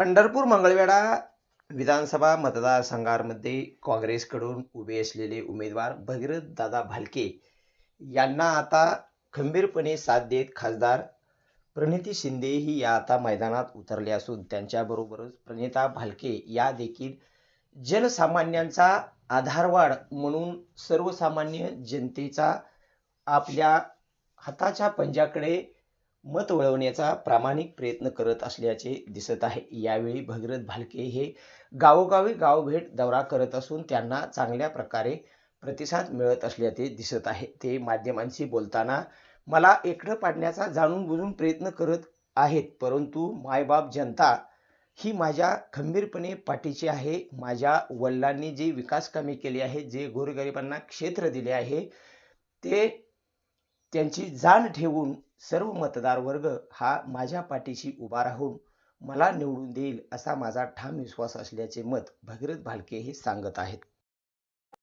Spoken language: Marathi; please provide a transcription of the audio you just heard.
पंढरपूर मंगळवेढा विधानसभा मतदारसंघामध्ये काँग्रेसकडून उभे असलेले उमेदवार भगीरथ दादा भालके यांना आता खंबीरपणे साथ देत खासदार प्रणिती शिंदे ही या आता मैदानात उतरले असून त्यांच्याबरोबरच प्रणिता भालके या देखील जनसामान्यांचा आधारवाढ म्हणून सर्वसामान्य जनतेचा आपल्या हाताच्या पंजाकडे मत वळवण्याचा प्रामाणिक प्रयत्न करत असल्याचे दिसत आहे. यावेळी भगीरथ भालके हे गावोगावी गावभेट दौरा करत असून त्यांना चांगल्या प्रकारे प्रतिसाद मिळत असल्याचे दिसत आहे. ते माध्यमांशी बोलताना मला एकटं पाडण्याचा जाणून बुजून प्रयत्न करत आहेत परंतु मायबाप जनता ही माझ्या खंबीरपणे पाठीची आहे. माझ्या वडिलांनी जे विकास कामे केली आहे जे गोरगरिबांना क्षेत्र दिले आहे ते त्यांची जाण ठेवून सर्व मतदार वर्ग हा माझ्या पाठीशी उभा राहून मला निवडून देईल असा माझा ठाम विश्वास असल्याचे मत भगीरथ भालके हे सांगत आहेत.